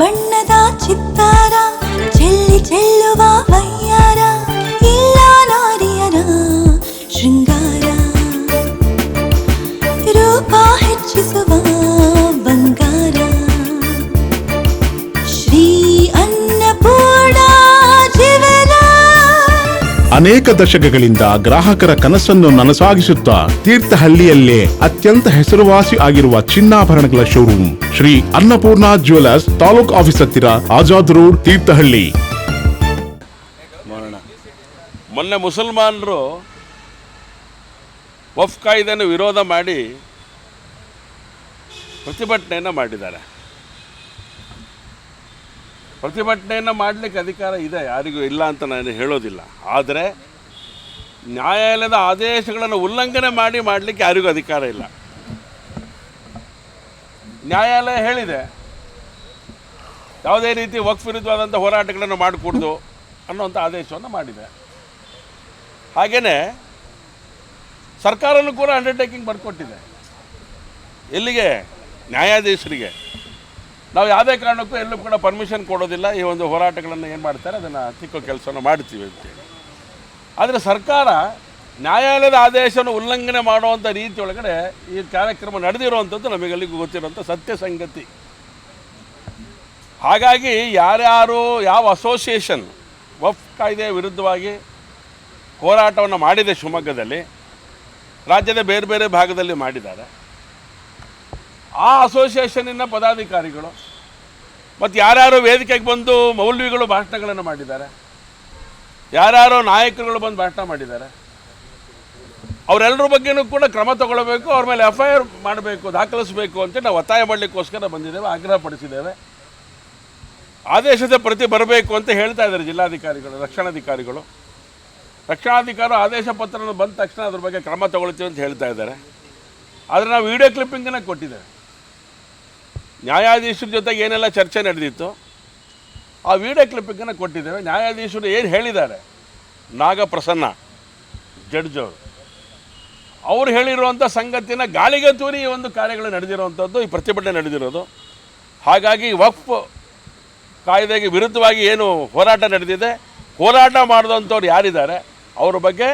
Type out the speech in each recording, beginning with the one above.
ಬಣ್ಣದ ಚಿತ್ತಾರ ಚೆಲ್ಲಿ ಚೆಲ್ಲುವ ವೈ ಅನೇಕ ದಶಕಗಳಿಂದ ಗ್ರಾಹಕರ ಕನಸನ್ನು ನನಸಾಗಿಸುತ್ತಾ ತೀರ್ಥಹಳ್ಳಿಯಲ್ಲೇ ಅತ್ಯಂತ ಹೆಸರುವಾಸಿ ಆಗಿರುವ ಚಿನ್ನಾಭರಣಗಳ showroom Shri Annapurna jewellers taluk office ಹತ್ತಿರ ಆಜಾದ್ ರೋಡ್, ತೀರ್ಥಹಳ್ಳಿ. ಮೊನ್ನೆ ಮುಸಲ್ಮಾನರು ವಫ್ ಕಾಯ್ದೆಯನ್ನು ವಿರೋಧ ಮಾಡಿ ಪ್ರತಿಭಟನೆಯನ್ನು ಮಾಡಿದ್ದಾರೆ. ಪ್ರತಿಭಟನೆಯನ್ನು ಮಾಡಲಿಕ್ಕೆ ಅಧಿಕಾರ ಇದೆ, ಯಾರಿಗೂ ಇಲ್ಲ ಅಂತ ನಾನು ಹೇಳೋದಿಲ್ಲ. ಆದರೆ ನ್ಯಾಯಾಲಯದ ಆದೇಶಗಳನ್ನು ಉಲ್ಲಂಘನೆ ಮಾಡಿ ಮಾಡಲಿಕ್ಕೆ ಯಾರಿಗೂ ಅಧಿಕಾರ ಇಲ್ಲ. ನ್ಯಾಯಾಲಯ ಹೇಳಿದೆ, ಯಾವುದೇ ರೀತಿ ವಕ್ಫ್ ವಿರುದ್ಧವಾದಂಥ ಹೋರಾಟಗಳನ್ನು ಮಾಡಿಕೊಡ್ದು ಅನ್ನೋಂಥ ಆದೇಶವನ್ನು ಮಾಡಿದೆ. ಹಾಗೆಯೇ ಸರ್ಕಾರನೂ ಕೂಡ ಅಂಡರ್ಟೇಕಿಂಗ್ ಬರ್ಕೊಟ್ಟಿದೆ ಎಲ್ಲಿಗೆ? ನ್ಯಾಯಾಧೀಶರಿಗೆ. ನಾವು ಯಾವುದೇ ಕಾರಣಕ್ಕೂ ಎಲ್ಲೂ ಕೂಡ ಪರ್ಮಿಷನ್ ಕೊಡೋದಿಲ್ಲ. ಈ ಒಂದು ಹೋರಾಟಗಳನ್ನು ಏನು ಮಾಡ್ತಾರೆ? ಅದನ್ನು ತಿಕ್ಕೋ ಕೆಲಸವನ್ನು ಮಾಡ್ತೀವಿ ಅಂತೇಳಿ ಆದರೆ ಸರ್ಕಾರ ನ್ಯಾಯಾಲಯದ ಆದೇಶವನ್ನು ಉಲ್ಲಂಘನೆ ಮಾಡುವಂಥ ಒಳಗಡೆ ಈ ಕಾರ್ಯಕ್ರಮ ನಡೆದಿರುವಂಥದ್ದು ನಮಗೆಲ್ಲಿಗೂ ಗೊತ್ತಿರುವಂಥ ಸತ್ಯ ಸಂಗತಿ ಹಾಗಾಗಿ ಯಾರ್ಯಾರು ಯಾವ ಅಸೋಸಿಯೇಷನ್ ವಫ್ ಕಾಯ್ದೆಯ ವಿರುದ್ಧವಾಗಿ ಹೋರಾಟವನ್ನು ಮಾಡಿದೆ ಶಿವಮೊಗ್ಗದಲ್ಲಿ, ರಾಜ್ಯದ ಬೇರೆ ಬೇರೆ ಭಾಗದಲ್ಲಿ ಮಾಡಿದ್ದಾರೆ. ಆ ಅಸೋಸಿಯೇಷನ್ನಿನ ಪದಾಧಿಕಾರಿಗಳು ಮತ್ತು ಯಾರ್ಯಾರು ವೇದಿಕೆಗೆ ಬಂದು ಮೌಲ್ವಿಗಳು ಭಾಷಣಗಳನ್ನು ಮಾಡಿದ್ದಾರೆ. ಯಾರ್ಯಾರೋ ನಾಯಕರುಗಳು ಬಂದು ಭಾಷಣ ಮಾಡಿದ್ದಾರೆ. ಅವರೆಲ್ಲರ ಬಗ್ಗೆನೂ ಕೂಡ ಕ್ರಮ ತಗೊಳ್ಬೇಕು, ಅವ್ರ ಮೇಲೆ ಎಫ್ ಐ ಆರ್ ಮಾಡಬೇಕು, ದಾಖಲಿಸಬೇಕು ಅಂತ ನಾವು ಒತ್ತಾಯ ಮಾಡಲಿಕ್ಕೋಸ್ಕರ ಬಂದಿದ್ದೇವೆ, ಆಗ್ರಹ ಪಡಿಸಿದ್ದೇವೆ. ಆದೇಶದ ಪ್ರತಿ ಬರಬೇಕು ಅಂತ ಹೇಳ್ತಾ ಇದ್ದಾರೆ ಜಿಲ್ಲಾಧಿಕಾರಿಗಳು, ರಕ್ಷಣಾಧಿಕಾರಿಗಳು. ರಕ್ಷಣಾಧಿಕಾರ ಆದೇಶ ಪತ್ರನ ಬಂದ ತಕ್ಷಣ ಅದ್ರ ಬಗ್ಗೆ ಕ್ರಮ ತಗೊಳ್ತೀವಿ ಅಂತ ಹೇಳ್ತಾ ಇದ್ದಾರೆ. ಆದರೆ ನಾವು ವಿಡಿಯೋ ಕ್ಲಿಪ್ಪಿಂಗನ್ನು ಕೊಟ್ಟಿದ್ದೇವೆ. ನ್ಯಾಯಾಧೀಶರ ಜೊತೆಗೆ ಏನೆಲ್ಲ ಚರ್ಚೆ ನಡೆದಿತ್ತು, ಆ ವಿಡಿಯೋ ಕ್ಲಿಪ್ಪಿಂಗನ್ನು ಕೊಟ್ಟಿದ್ದೇವೆ. ನ್ಯಾಯಾಧೀಶರು ಏನು ಹೇಳಿದ್ದಾರೆ? ನಾಗಪ್ರಸನ್ನ, ಜಡ್ಜ್ ಅವರು. ಅವ್ರು ಹೇಳಿರುವಂಥ ಸಂಗತಿನ ಗಾಳಿಗೆ ತೂರಿ ಈ ಒಂದು ಕಾರ್ಯಗಳು ನಡೆದಿರುವಂಥದ್ದು ಈ ಪ್ರತಿಭಟನೆ ನಡೆದಿರೋದು. ಹಾಗಾಗಿ ವಕ್ಫ್ ಕಾಯ್ದೆಗೆ ವಿರುದ್ಧವಾಗಿ ಏನು ಹೋರಾಟ ನಡೆದಿದೆ, ಹೋರಾಟ ಮಾಡಿದಂಥವ್ರು ಯಾರಿದ್ದಾರೆ, ಅವ್ರ ಬಗ್ಗೆ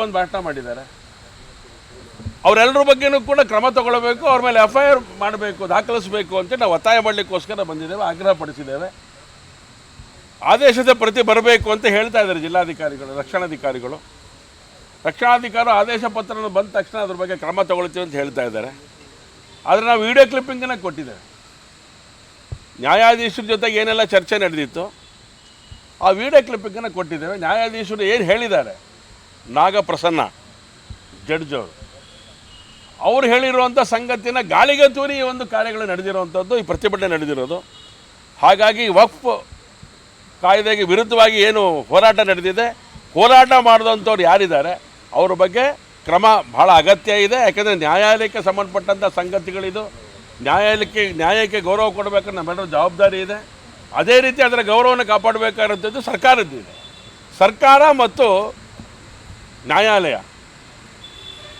ಬಂದು ಭಾಷಣ ಮಾಡಿದ್ದಾರೆ. ಅವರೆಲ್ಲರ ಬಗ್ಗೆನೂ ಕೂಡ ಕ್ರಮ ತಗೊಳ್ಬೇಕು, ಅವ್ರ ಮೇಲೆ ಎಫ್ ಐ ಆರ್ ಮಾಡಬೇಕು, ದಾಖಲಿಸಬೇಕು ಅಂತ ನಾವು ಒತ್ತಾಯ ಮಾಡಲಿಕ್ಕೋಸ್ಕರ ಬಂದಿದ್ದೇವೆ, ಆಗ್ರಹ ಪಡಿಸಿದ್ದೇವೆ. ಆದೇಶದ ಪ್ರತಿ ಬರಬೇಕು ಅಂತ ಹೇಳ್ತಾ ಇದ್ದಾರೆ ಜಿಲ್ಲಾಧಿಕಾರಿಗಳು, ರಕ್ಷಣಾಧಿಕಾರಿಗಳು. ರಕ್ಷಣಾಧಿಕಾರಿ ಆದೇಶ ಪತ್ರನ ಬಂದ ತಕ್ಷಣ ಅದ್ರ ಬಗ್ಗೆ ಕ್ರಮ ತಗೊಳ್ತೀವಿ ಅಂತ ಹೇಳ್ತಾ ಇದ್ದಾರೆ. ಆದರೆ ನಾವು ವಿಡಿಯೋ ಕ್ಲಿಪ್ಪಿಂಗನ್ನು ಕೊಟ್ಟಿದ್ದೇವೆ. ನ್ಯಾಯಾಧೀಶರ ಜೊತೆಗೆ ಏನೆಲ್ಲ ಚರ್ಚೆ ನಡೆದಿತ್ತು, ಆ ವಿಡಿಯೋ ಕ್ಲಿಪ್ಪಿಂಗನ್ನು ಕೊಟ್ಟಿದ್ದೇವೆ. ನ್ಯಾಯಾಧೀಶರು ಏನು ಹೇಳಿದ್ದಾರೆ ನಾಗಪ್ರಸನ್ನ, ಜಡ್ಜ್ ಅವರು. ಅವ್ರು ಹೇಳಿರುವಂಥ ಸಂಗತಿನ ಗಾಳಿಗೆ ತೂರಿ ಈ ಒಂದು ಕಾರ್ಯಗಳು ನಡೆದಿರುವಂಥದ್ದು ಈ ಪ್ರತಿಭಟನೆ ನಡೆದಿರೋದು. ಹಾಗಾಗಿ ವಕ್ಫ್ ಕಾಯ್ದೆಗೆ ವಿರುದ್ಧವಾಗಿ ಏನು ಹೋರಾಟ ನಡೆದಿದೆ, ಹೋರಾಟ ಮಾಡಿದಂಥವ್ರು ಯಾರಿದ್ದಾರೆ, ಅವ್ರ ಬಗ್ಗೆ ಕ್ರಮ ಭಾಳ ಅಗತ್ಯ ಇದೆ. ಯಾಕೆಂದರೆ ನ್ಯಾಯಾಲಯಕ್ಕೆ ಸಂಬಂಧಪಟ್ಟಂಥ ಸಂಗತಿಗಳಿದು, ನ್ಯಾಯಾಲಯಕ್ಕೆ, ನ್ಯಾಯಕ್ಕೆ ಗೌರವ ಕೊಡಬೇಕು ನಮ್ಮೆಲ್ಲರ ಜವಾಬ್ದಾರಿ ಇದೆ. ಅದೇ ರೀತಿ ಅದರ ಗೌರವವನ್ನು ಕಾಪಾಡಬೇಕಾದಂಥದ್ದು ಸರ್ಕಾರದ್ದು ಇದೆ. ಸರ್ಕಾರ ಮತ್ತು ನ್ಯಾಯಾಲಯ.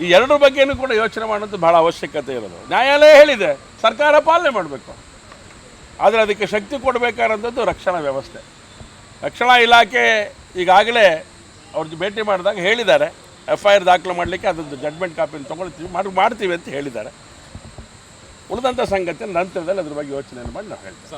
ಈ ಎರಡರ ಬಗ್ಗೆನೂ ಕೂಡ ಯೋಚನೆ ಮಾಡೋದು ಬಹಳ ಅವಶ್ಯಕತೆ ಇರೋದು. ನ್ಯಾಯಾಲಯ ಹೇಳಿದೆ, ಸರ್ಕಾರ ಪಾಲನೆ ಮಾಡಬೇಕು. ಆದರೆ ಅದಕ್ಕೆ ಶಕ್ತಿ ಕೊಡಬೇಕಾದಂಥದ್ದು ರಕ್ಷಣಾ ವ್ಯವಸ್ಥೆ. ರಕ್ಷಣಾ ಇಲಾಖೆ ಈಗಾಗಲೇ ಅವ್ರದ್ದು ಭೇಟಿ ಮಾಡಿದಾಗ ಹೇಳಿದ್ದಾರೆ. ಎಫ್ ಐ ಆರ್ ದಾಖಲು ಮಾಡಲಿಕ್ಕೆ ಅದೊಂದು ಜಡ್ಮೆಂಟ್ ಕಾಪಿನ ತೊಗೊಳ್ತೀವಿ ಮಾಡಿ, ಮಾಡ್ತೀವಿ ಅಂತ ಹೇಳಿದ್ದಾರೆ. ಉಳಿದಂಥ ಸಂಗತಿ ನಂತರದಲ್ಲಿ ಅದ್ರ ಬಗ್ಗೆ ಯೋಚನೆಯನ್ನು ಮಾಡಿ ನಾವು ಹೇಳ್ತೀವಿ.